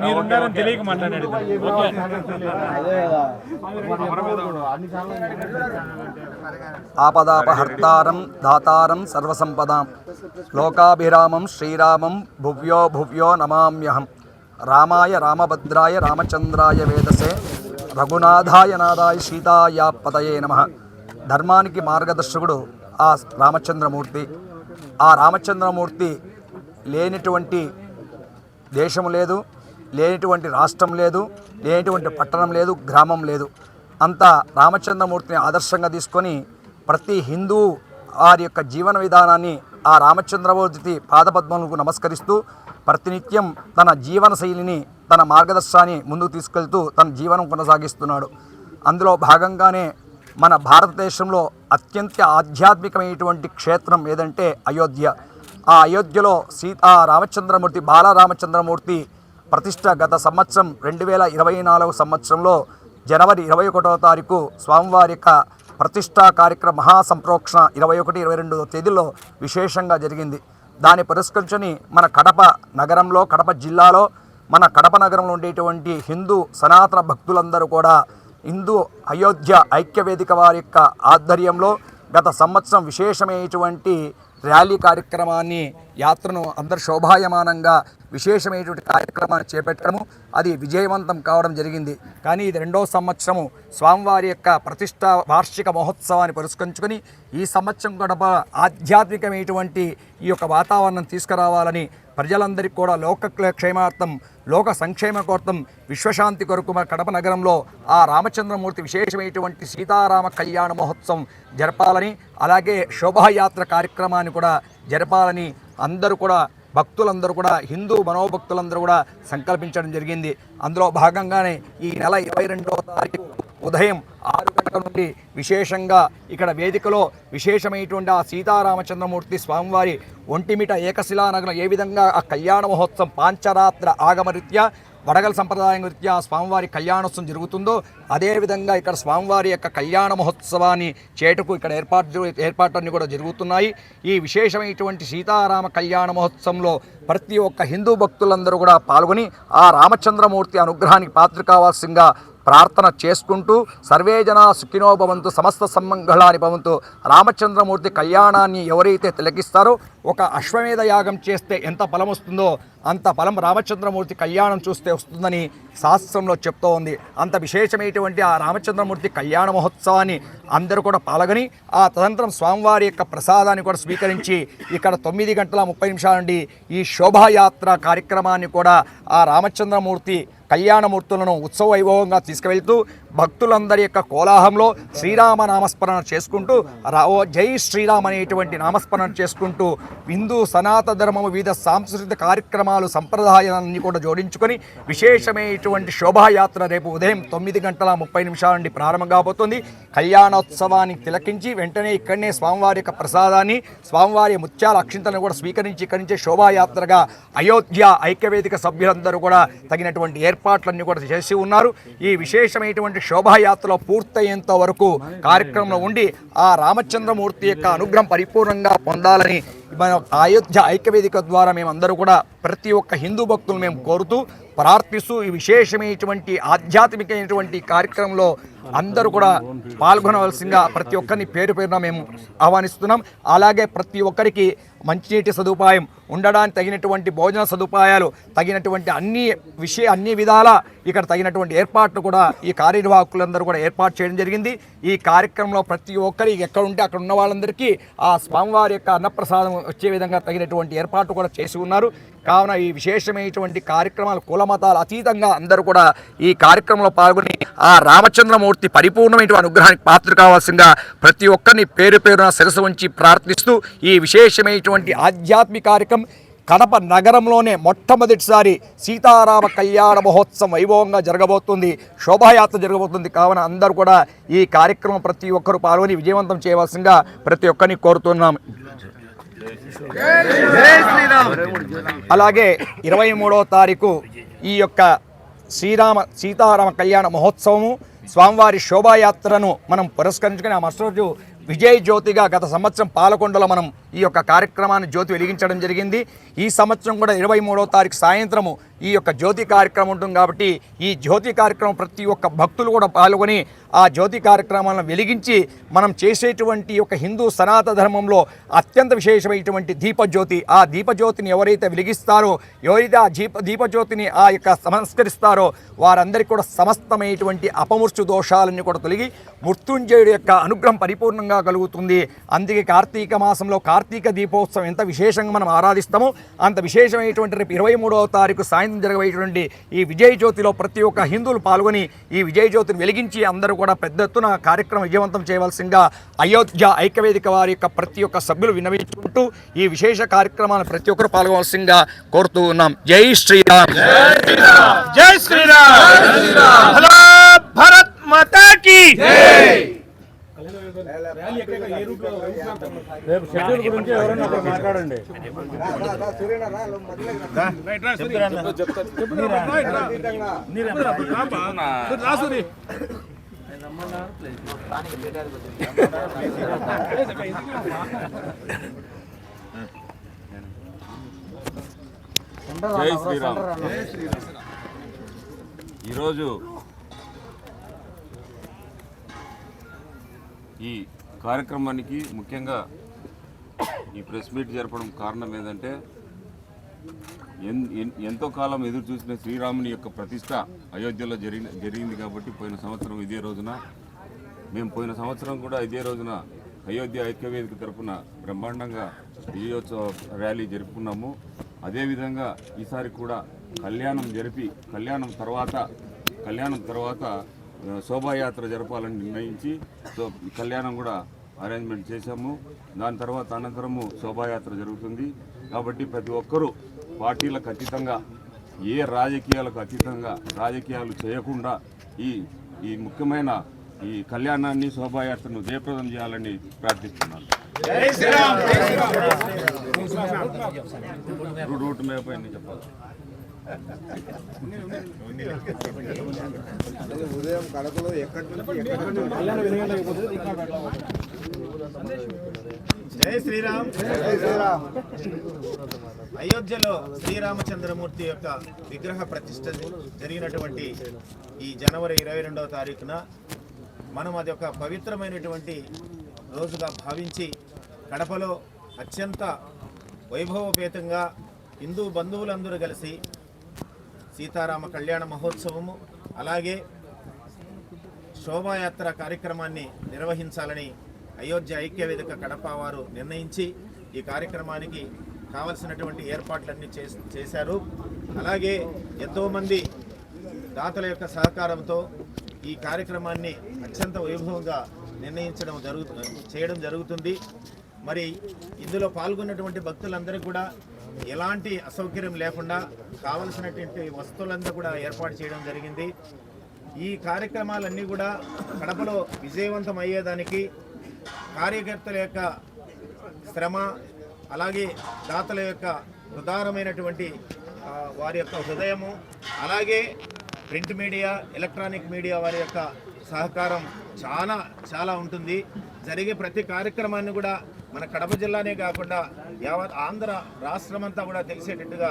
మీరుండారని తెలియక మాట్లాడాడు ఆపదాపహర్తారం దాతారం సర్వసంపదాం. లోకాభిరామం శ్రీరామం భువ్యో భువ్యో నమామ్యహం. రామాయ రామభద్రాయ రామచంద్రాయ వేదసే. రఘునాథాయ నాదాయ సీతాయ పతయే నమ. ధర్మానికి మార్గదర్శకుడు ఆ రామచంద్రమూర్తి. ఆ రామచంద్రమూర్తి లేనిటువంటి దేశం లేదు లేనిటువంటి రాష్ట్రం లేదు లేనిటువంటి పట్టణం లేదు గ్రామం లేదు. అంతా రామచంద్రమూర్తిని ఆదర్శంగా తీసుకొని ప్రతి హిందూ వారి యొక్క జీవన విధానాన్ని ఆ రామచంద్రమూర్తి పాదపద్మములకు నమస్కరిస్తూ ప్రతినిత్యం తన జీవన శైలిని తన మార్గదర్శాన్ని ముందుకు తీసుకెళ్తూ తన జీవనం కొనసాగిస్తున్నాడు. అందులో భాగంగానే మన భారతదేశంలో అత్యంత ఆధ్యాత్మికమైనటువంటి క్షేత్రం ఏదంటే అయోధ్య. ఆ అయోధ్యలో సీతా రామచంద్రమూర్తి బాలరామచంద్రమూర్తి ప్రతిష్ట గత సంవత్సరం రెండు వేల ఇరవై నాలుగు సంవత్సరంలో జనవరి ఇరవై ఒకటవ తారీఖు స్వామివారి యొక్క ప్రతిష్టా కార్యక్రమ మహాసంప్రోక్షణ ఇరవై ఒకటి ఇరవై రెండు తేదీల్లో విశేషంగా జరిగింది. దాన్ని పురస్కరించుని మన కడప నగరంలో కడప జిల్లాలో మన కడప నగరంలో ఉండేటువంటి హిందూ సనాతన భక్తులందరూ కూడా హిందూ అయోధ్య ఐక్యవేదిక వారి యొక్క ఆధ్వర్యంలో గత సంవత్సరం విశేషమైనటువంటి ర్యాలీ కార్యక్రమాన్ని యాత్రను అందరు శోభాయమానంగా విశేషమైనటువంటి కార్యక్రమాన్ని చేపట్టడము అది విజయవంతం కావడం జరిగింది. కానీ ఇది రెండో సంవత్సరము స్వామివారి యొక్క ప్రతిష్ట వార్షిక మహోత్సవాన్ని పురస్కరించుకొని ఈ సంవత్సరం గడప ఆధ్యాత్మికమైనటువంటి ఈ యొక్క వాతావరణం తీసుకురావాలని ప్రజలందరికీ కూడా లోక క్షేమార్థం లోక సంక్షేమ కోర్థం విశ్వశాంతి కొరకు మన కడప నగరంలో ఆ రామచంద్రమూర్తి విశేషమైనటువంటి సీతారామ కళ్యాణ మహోత్సవం జరపాలని అలాగే శోభాయాత్ర కార్యక్రమాన్ని కూడా జరపాలని అందరూ కూడా భక్తులందరూ కూడా హిందూ మనోభక్తులందరూ కూడా సంకల్పించడం జరిగింది. అందులో భాగంగానే ఈ నెల ఇరవై రెండవ తారీఖు ఉదయం ఆరు గంటల నుండి విశేషంగా ఇక్కడ వేదికలో విశేషమైనటువంటి ఆ సీతారామచంద్రమూర్తి స్వామివారి ఒంటిమిట ఏకశిలా నగరం ఏ విధంగా ఆ కళ్యాణ మహోత్సవం పాంచరాత్ర ఆగమరీత్యా వడగల సంప్రదాయం రీత్యా స్వామివారి కళ్యాణోత్సవం జరుగుతుందో అదేవిధంగా ఇక్కడ స్వామివారి యొక్క కళ్యాణ మహోత్సవాన్ని చేటుకు ఇక్కడ ఏర్పాటు ఏర్పాట్లన్నీ కూడా జరుగుతున్నాయి. ఈ విశేషమైనటువంటి సీతారామ కళ్యాణ మహోత్సవంలో ప్రతి ఒక్క హిందూ భక్తులందరూ కూడా పాల్గొని ఆ రామచంద్రమూర్తి అనుగ్రహానికి పాత్ర కావాల్సిందిగా ప్రార్థన చేసుకుంటూ సర్వే జన సుఖినో భవంతు సమస్త సమ్మంగళాని భవంతు రామచంద్రమూర్తి కళ్యాణాన్ని ఎవరైతే తిలకిస్తారో ఒక అశ్వమేధ యాగం చేస్తే ఎంత ఫలం వస్తుందో అంత ఫలం రామచంద్రమూర్తి కళ్యాణం చూస్తే వస్తుందని శాస్త్రంలో చెప్తూ ఉంది. అంత విశేషమైనటువంటి ఆ రామచంద్రమూర్తి కళ్యాణ మహోత్సవాన్ని అందరూ కూడా పాల్గొని ఆ తదంతరం స్వామివారి యొక్క ప్రసాదాన్ని కూడా స్వీకరించి ఇక్కడ తొమ్మిది గంటల ముప్పై నిమిషాల నుండి ఈ శోభాయాత్ర కార్యక్రమాన్ని కూడా ఆ రామచంద్రమూర్తి కళ్యాణమూర్తులను ఉత్సవ వైభవంగా తీసుకువెళ్తూ భక్తులందరి యొక్క కోలాహంలో శ్రీరామ నామస్మరణ చేసుకుంటూ రావో జై శ్రీరామ్ అనేటువంటి నామస్మరణ చేసుకుంటూ హిందూ సనాతన ధర్మము వివిధ సాంస్కృతిక కార్యక్రమాలు సంప్రదాయాలన్నీ కూడా జోడించుకొని విశేషమైనటువంటి శోభాయాత్ర రేపు ఉదయం తొమ్మిది గంటల ముప్పై నిమిషాల నుండి ప్రారంభం కాబోతుంది. కళ్యాణోత్సవాన్ని తిలకించి వెంటనే ఇక్కడనే స్వామివారి యొక్క ప్రసాదాన్ని స్వామివారి ముత్యాల అక్షింతలను కూడా స్వీకరించి ఇక్కడి నుంచే శోభాయాత్రగా అయోధ్య ఐక్యవేదిక సభ్యులందరూ కూడా తగినటువంటి ఏర్పాట్లన్నీ కూడా చేసి ఉన్నారు. ఈ విశేషమైనటువంటి శోభాయాత్రలో పూర్తయ్యేంత వరకు కార్యక్రమంలో ఉండి ఆ రామచంద్రమూర్తి యొక్క అనుగ్రహం పరిపూర్ణంగా పొందాలని మన అయోధ్య ఐక్యవేదిక ద్వారా మేమందరూ కూడా ప్రతి ఒక్క హిందూ భక్తులు మేము కోరుతూ ప్రార్థిస్తూ ఈ విశేషమైనటువంటి ఆధ్యాత్మికమైనటువంటి కార్యక్రమంలో అందరూ కూడా పాల్గొనవలసిందిగా ప్రతి ఒక్కరిని పేరు పేరున మేము ఆహ్వానిస్తున్నాం. అలాగే ప్రతి ఒక్కరికి మంచినీటి సదుపాయం ఉండడానికి తగినటువంటి భోజన సదుపాయాలు తగినటువంటి అన్ని విషయ అన్ని విధాల ఇక్కడ తగినటువంటి ఏర్పాట్లు కూడా ఈ కార్యనిర్వాహకులందరూ కూడా ఏర్పాటు చేయడం జరిగింది. ఈ కార్యక్రమంలో ప్రతి ఒక్కరి ఎక్కడ ఉంటే అక్కడ ఉన్న వాళ్ళందరికీ ఆ స్వామివారి యొక్క అన్నప్రసాదం వచ్చే విధంగా తగినటువంటి ఏర్పాట్లు కూడా చేసి ఉన్నారు. కావున ఈ విశేషమైనటువంటి కార్యక్రమాలు కులమతాలు అతీతంగా అందరూ కూడా ఈ కార్యక్రమంలో పాల్గొని ఆ రామచంద్రమూర్తి పరిపూర్ణమైనటువంటి అనుగ్రహానికి పాత్ర కావాల్సిందిగా ప్రతి ఒక్కరిని పేరు పేరున శిరసు ఉంచి ప్రార్థిస్తూ ఈ విశేషమైనటువంటి ఆధ్యాత్మిక కార్యక్రమం కడప నగరంలోనే మొట్టమొదటిసారి సీతారామ కళ్యాణ మహోత్సవం వైభవంగా జరగబోతుంది. శోభాయాత్ర జరగబోతుంది. కావున అందరూ కూడా ఈ కార్యక్రమం ప్రతి ఒక్కరూ పాల్గొని విజయవంతం చేయవలసిందిగా ప్రతి ఒక్కరిని కోరుతున్నాం. అలాగే ఇరవై మూడవ తారీఖు ఈ యొక్క శ్రీరామ సీతారామ కళ్యాణ మహోత్సవము స్వామివారి శోభాయాత్రను మనం పురస్కరించుకుని ఆ మరుసటి విజయ్ జ్యోతిగా గత సంవత్సరం పాలకొండలో మనం ఈ యొక్క కార్యక్రమాన్ని జ్యోతి వెలిగించడం జరిగింది. ఈ సంవత్సరం కూడా ఇరవై మూడవ తారీఖు సాయంత్రము ఈ యొక్క జ్యోతి కార్యక్రమం ఉంటుంది కాబట్టి ఈ జ్యోతి కార్యక్రమం ప్రతి ఒక్క భక్తులు కూడా పాల్గొని ఆ జ్యోతి కార్యక్రమాలను వెలిగించి మనం చేసేటువంటి యొక్క హిందూ సనాతన ధర్మంలో అత్యంత విశేషమైనటువంటి దీపజ్యోతి. ఆ దీపజ్యోతిని ఎవరైతే వెలిగిస్తారో ఎవరైతే ఆ దీప దీపజ్యోతిని ఆ యొక్క సంస్కరిస్తారో వారందరికీ కూడా సమస్తమైనటువంటి అపమృత్యు దోషాలన్నీ కూడా తొలగి మృత్యుంజయుడి యొక్క అనుగ్రహం పరిపూర్ణంగా కలుగుతుంది. అందుకే కార్తీక మాసంలో కార్తీక దీపోత్సవం ఎంత విశేషంగా మనం ఆరాధిస్తామో అంత విశేషమైనటువంటి రేపు ఇరవై మూడవ తారీఖు సాయంత్రం జరగబోయేటువంటి ఈ విజయ జ్యోతిలో ప్రతి ఒక్క హిందువులు పాల్గొని ఈ విజయ జ్యోతిని వెలిగించి అందరూ కూడా పెద్ద ఎత్తున కార్యక్రమం విజయవంతం చేయవలసిందిగా అయోధ్య ఐక్యవేదిక వారి యొక్క ప్రతి ఒక్క సభ్యులు విన్నవించుకుంటూ ఈ విశేష కార్యక్రమాన్ని ప్రతి ఒక్కరు పాల్గొవలసిందిగా కోరుతూ ఉన్నాం. జై శ్రీరామ్. జై శ్రీరామ్. హలో భరత్ మాతా కి రేపు షెడ్యూల్ గురించి ఎవరైనా ఒకరు మాట్లాడండి. రాసురి జై శ్రీరామ్. ఈరోజు ఈ కార్యక్రమానికి ముఖ్యంగా ఈ ప్రెస్ మీట్ జరపడం కారణం ఏంటంటే ఎన్- ఎన్- ఎంతో కాలం ఎదురు చూసిన శ్రీరాముని యొక్క ప్రతిష్ట అయోధ్యలో జరిగిన జరిగింది కాబట్టి పోయిన సంవత్సరం ఇదే రోజున మేము పోయిన సంవత్సరం కూడా ఇదే రోజున అయోధ్య ఐక్యవేదిక తరఫున బ్రహ్మాండంగా విజయోత్సవ ర్యాలీ జరుపుకున్నాము. అదేవిధంగా ఈసారి కూడా కళ్యాణం జరిపి కళ్యాణం తర్వాత కళ్యాణం తర్వాత శోభాయాత్ర జరపాలని నిర్ణయించి సో కళ్యాణం కూడా అరేంజ్మెంట్ చేశాము. దాని తర్వాత అనంతరము శోభాయాత్ర జరుగుతుంది. కాబట్టి ప్రతి ఒక్కరూ పార్టీలకు అతీతంగా ఏ రాజకీయాలకు అతీతంగా రాజకీయాలు చేయకుండా ఈ ఈ ముఖ్యమైన ఈ కళ్యాణాన్ని శోభాయాత్రను జయప్రదం చేయాలని ప్రార్థిస్తున్నాను. రూ- రూట్ మ్యాప్ అన్ని జై శ్రీరామ్. అయోధ్యలో శ్రీరామచంద్రమూర్తి యొక్క విగ్రహ ప్రతిష్ట జరిగినటువంటి ఈ జనవరి ఇరవై రెండవ తారీఖున మనం అది ఒక పవిత్రమైనటువంటి రోజుగా భావించి కడపలో అత్యంత వైభవపేతంగా హిందూ బంధువులందరూ కలిసి సీతారామ కళ్యాణ మహోత్సవము అలాగే శోభాయాత్ర కార్యక్రమాన్ని నిర్వహించాలని అయోధ్య ఐక్యవేదిక కడప వారు నిర్ణయించి ఈ కార్యక్రమానికి కావలసినటువంటి ఏర్పాట్లన్నీ చే చేశారు. అలాగే ఎంతోమంది దాతల యొక్క సహకారంతో ఈ కార్యక్రమాన్ని అత్యంత వైభవంగా నిర్ణయించడం జరుగు చేయడం జరుగుతుంది. మరి ఇందులో పాల్గొన్నటువంటి భక్తులందరికీ కూడా ఎలాంటి అసౌకర్యం లేకుండా కావలసినటువంటి వస్తువులంతా కూడా ఏర్పాటు చేయడం జరిగింది. ఈ కార్యక్రమాలన్నీ కూడా కడపలో విజయవంతం అయ్యేదానికి కార్యకర్తల యొక్క శ్రమ అలాగే దాతల యొక్క ఉదారమైనటువంటి వారి యొక్క హృదయము అలాగే ప్రింట్ మీడియా ఎలక్ట్రానిక్ మీడియా వారి యొక్క సహకారం చాలా చాలా ఉంటుంది. జరిగే ప్రతి కార్యక్రమాన్ని కూడా మన కడప జిల్లానే కాకుండా యావత్ ఆంధ్ర రాష్ట్రమంతా కూడా తెలిసేటట్టుగా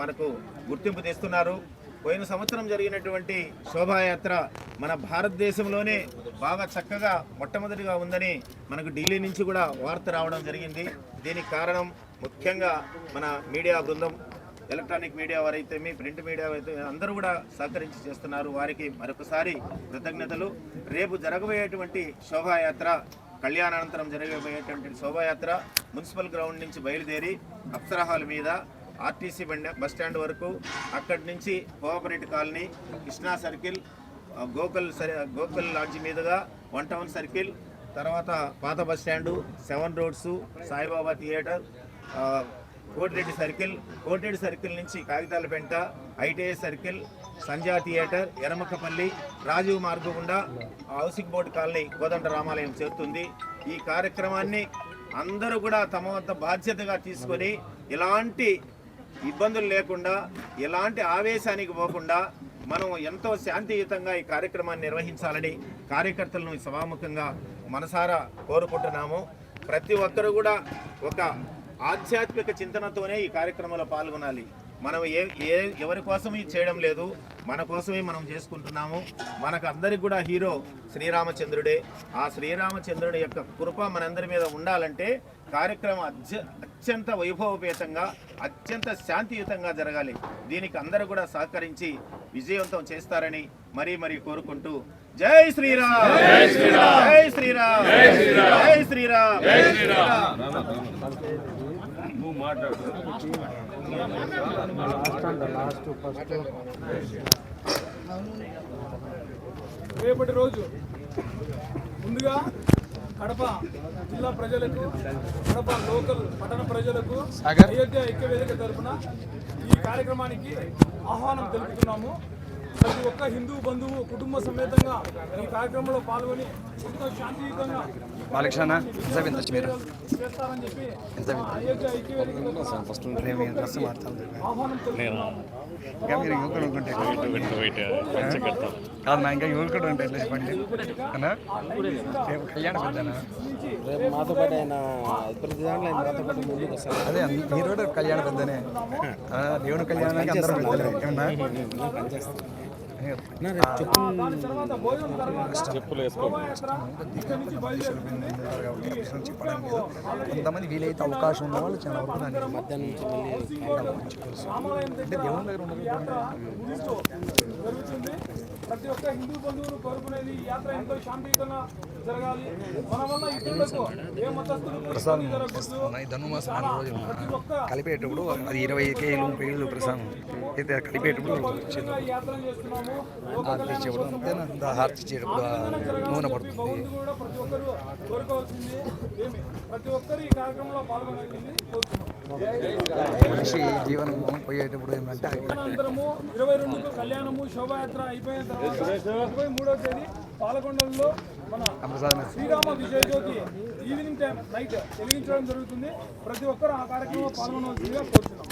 మనకు గుర్తింపు తెస్తున్నారు. పోయిన సంవత్సరం జరిగినటువంటి శోభాయాత్ర మన భారతదేశంలోనే బాగా చక్కగా మొట్టమొదటిగా ఉందని మనకు ఢిల్లీ నుంచి కూడా వార్త రావడం జరిగింది. దీనికి కారణం ముఖ్యంగా మన మీడియా బృందం ఎలక్ట్రానిక్ మీడియా వారైతే మీ ప్రింట్ మీడియా అయితే అందరూ కూడా సహకరించి చేస్తున్నారు. వారికి మరొకసారి కృతజ్ఞతలు. రేపు జరగబోయేటువంటి శోభాయాత్ర కళ్యాణానంతరం జరగబోయేటువంటి శోభాయాత్ర మున్సిపల్ గ్రౌండ్ నుంచి బయలుదేరి అప్సరా హాల్ మీద ఆర్టీసీ బండి బస్ స్టాండ్ వరకు అక్కడి నుంచి cooperative colony Krishna circle Gokal Gokul సరి గోకుల్ లాడ్జి మీదుగా వన్ టౌన్ సర్కిల్ తర్వాత పాత bus stand seven roads Saibaba theatre Kotireddy circle Kotireddy circle నుంచి Kagithala Penta ITI circle Sanja theatre Yeramakapalli Rajiv Margam గుండా housing board colony కోదండ రామాలయం చేరుతుంది. ఈ కార్యక్రమాన్ని అందరూ కూడా తమ వద్ద బాధ్యతగా తీసుకొని ఎలాంటి ఇబ్బందులు లేకుండా ఎలాంటి ఆవేశానికి పోకుండా మనం ఎంతో శాంతియుతంగా ఈ కార్యక్రమాన్ని నిర్వహించాలని కార్యకర్తలను సభాముఖంగా మనసారా కోరుకుంటున్నాము. ప్రతి ఒక్కరు కూడా ఒక ఆధ్యాత్మిక చింతనతోనే ఈ కార్యక్రమంలో పాల్గొనాలి. మనం ఏ ఏ ఎవరి కోసమీ చేయడం లేదు మన కోసమే మనం చేసుకుంటున్నాము. మనకు అందరికి కూడా హీరో శ్రీరామచంద్రుడే. ఆ శ్రీరామచంద్రుడి యొక్క కృప మనందరి మీద ఉండాలంటే కార్యక్రమం అత్య అత్యంత వైభవపేతంగా అత్యంత శాంతియుతంగా జరగాలి. దీనికి అందరూ కూడా సహకరించి విజయవంతం చేస్తారని మరీ మరీ కోరుకుంటూ జై శ్రీరామ్! జై శ్రీరామ్! జై శ్రీరామ్! జై శ్రీరామ్! జై శ్రీరామ్! రేపటి రోజు ముందుగా కడప జిల్లా ప్రజలకు కడప లోకల్ పట్టణ ప్రజలకు అయోధ్య ఐక్య వేదిక తరపున ఈ కార్యక్రమానికి ఆహ్వానం తెలుపుతున్నాము. ప్రతి ఒక్క హిందూ బంధువు కుటుంబ సమేతంగా ఈ కార్యక్రమంలో పాల్గొని ఎంతో శాంతియుతంగా బాలకృష్ణ ఎంత వింతచ్చు మీరు చేస్తారని చెప్పి ఆ అయోధ్య ఐక్య వేదిక తరపున ఆహ్వానం తెలుపుతున్నాము ఇంకా మీరు యువకుడు అనుకుంటే కాదు నా ఇంకా యువకుడు అంటే ఎట్లా చెప్పండి అన్నా రేపు కళ్యాణ పెద్దనా రేపు మాతో పాటు ఆయన ప్రతి దాంట్లో ఆయన మాతో పాటు ముందుకు వస్తారు అదే అంద- మీరు కూడా కళ్యాణ పెద్దనే ఆ, దేవుని కళ్యాణానికి అందరం పెద్దలే ఏమన్నా కొంతమంది వీలైతే అవకాశం ఉన్న వాళ్ళు చాలా వరకు దాన్ని మధ్యాహ్నం నుంచి మళ్ళీ రామాలయం దగ్గర యాత్ర ప్రతి ఒక్క హిందూ బంధువులు కోరుకునేది ఈ యాత్ర ఎంతో శాంతియుతంగా జరగాలి. మన వల్ల ఇతరులకు ఏ. ఈ ధనుమాసం కలిపేటప్పుడు అది ఇరవై కేలు ముప్పై వేలు ప్రసాదం. అయితే కలిపేటప్పుడు యాత్రను చేస్తున్నాము. హారతి ఇచ్చేటప్పుడు అంతేనా అంత హారతి ఇచ్చేటప్పుడు ఆ నూనె పడుతుంది మనిషి జీవనం పోయేటప్పుడు ఏంటంటే ఇరవై రెండుకు కళ్యాణము శోభాయాత్ర అయిపోయిన తర్వాత ఇరవై మూడో తేదీ పాలకొండలో మన Srirama Vijayajyothi evening time night వెలిగించడం జరుగుతుంది ప్రతి ఒక్కరూ ఆ కార్యక్రమంలో పాల్గొనవలసిందిగా కోరుతున్నాం